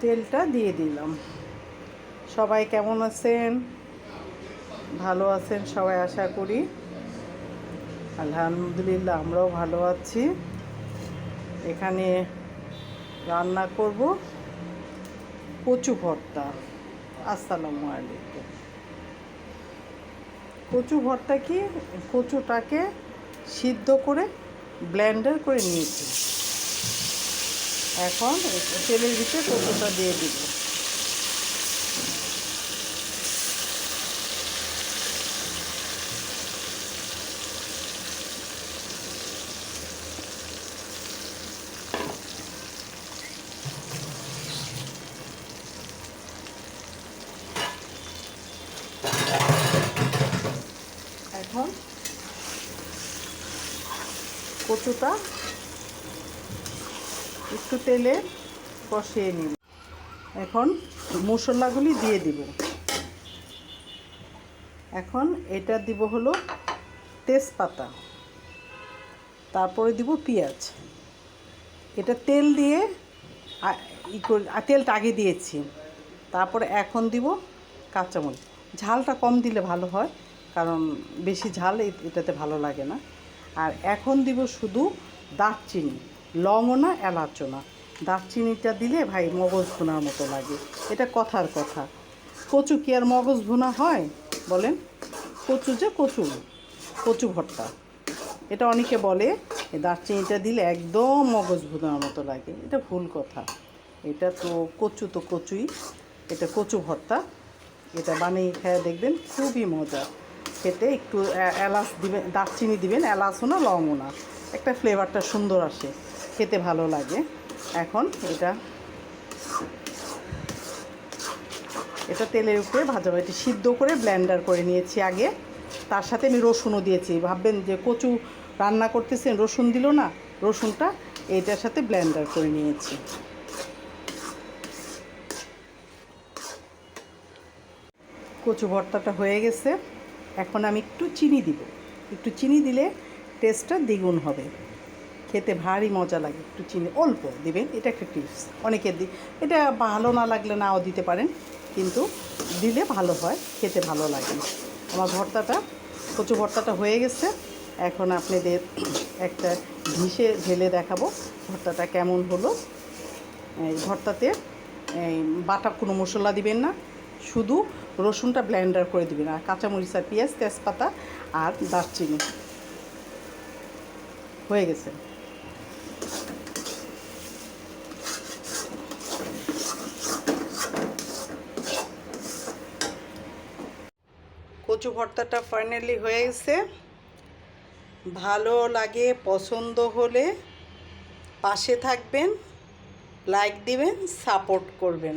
তেলটা দিয়ে দিলাম। সবাই কেমন আছেন? ভালো আছেন সবাই আশা করি। আলহামদুলিল্লাহ, আমরাও ভালো আছি। এখানে রান্না করব কচু ভর্তা। আসসালামু আলাইকুম। কচু ভর্তা কি? কচুটাকে সিদ্ধ করে ব্লেন্ডার করে নিয়েছি। এখন তেলের ভিতরে কচুটা দিয়ে দিব। এখন কচুটা একটু তেলে কষিয়ে নিব। এখন মশলাগুলি দিয়ে দিব। এখন এটা দিব হলো তেজপাতা। তারপরে দিব পেঁয়াজ। এটা তেল দিয়ে ই করে তেলটা আগে দিয়েছি। তারপরে এখন দিব কাঁচামরিচ। ঝালটা কম দিলে ভালো হয়, কারণ বেশি ঝাল এটাতে ভালো লাগে না। আর এখন দিব শুধু দারচিনি। লংও না এলাচও না দারচিনিটা দিলে ভাই মগজ ভুনার মতো লাগে। এটা কথার কথা। কচু কি আর মগজ ভুনা হয়? বলেন। কচু যে কচু কচু ভর্তা। এটা অনেকে বলে দারচিনিটা দিলে একদম মগজ ভুনার মতো লাগে। এটা ভুল কথা। এটা তো কচু তো কচুই। এটা কচু ভর্তা। এটা বানিয়ে খেয়ে দেখবেন খুবই মজা। খেতে একটু এলাচ দিবেন, দারচিনি দিবেন এলাচও না লবঙ্গও না একটা ফ্লেভারটা সুন্দর আসে। খেতে ভালো লাগে। এখন এটা এটা তেলের উপরে ভাজাবো এটা সিদ্ধ করে ব্লেন্ডার করে নিয়েছি আগে। তার সাথে আমি রসুনও দিয়েছি। ভাববেন যে কচু রান্না করতেছেন, রসুন দিল না, রসুনটা এইটার সাথে ব্লেন্ডার করে নিয়েছি। কচু ভর্তাটা হয়ে গেছে। এখন আমি একটু চিনি দিব। একটু চিনি দিলে টেস্টটা দ্বিগুণ হবে। খেতে ভারী মজা লাগে। একটু চিনি, অল্প দেবেন, এটা একটা টিপস অনেকে দি, এটা ভালো না লাগলে নাও দিতে পারেন, কিন্তু দিলে ভালো হয়, খেতে ভালো লাগে আমার ভর্তাটা, কচু ভর্তাটা হয়ে গেছে। এখন আপনাদের একটা ঘিসে ঢেলে দেখাবো, ভর্তাটা কেমন হলো। এই ভর্তাতে, এই বাটা কোনো মশলা দিবেন না, শুধু রসুনটা ব্লেন্ডার করে দিবেন, আর কাঁচামরিচ আর পেঁয়াজ, তেজপাতা আর দারচিনি। হয়ে গেছে। কচু ভর্তাটা ফাইনালি হয়ে গেছে। ভালো লাগে, পছন্দ হলে পাশে থাকবেন লাইক দিবেন সাপোর্ট করবেন।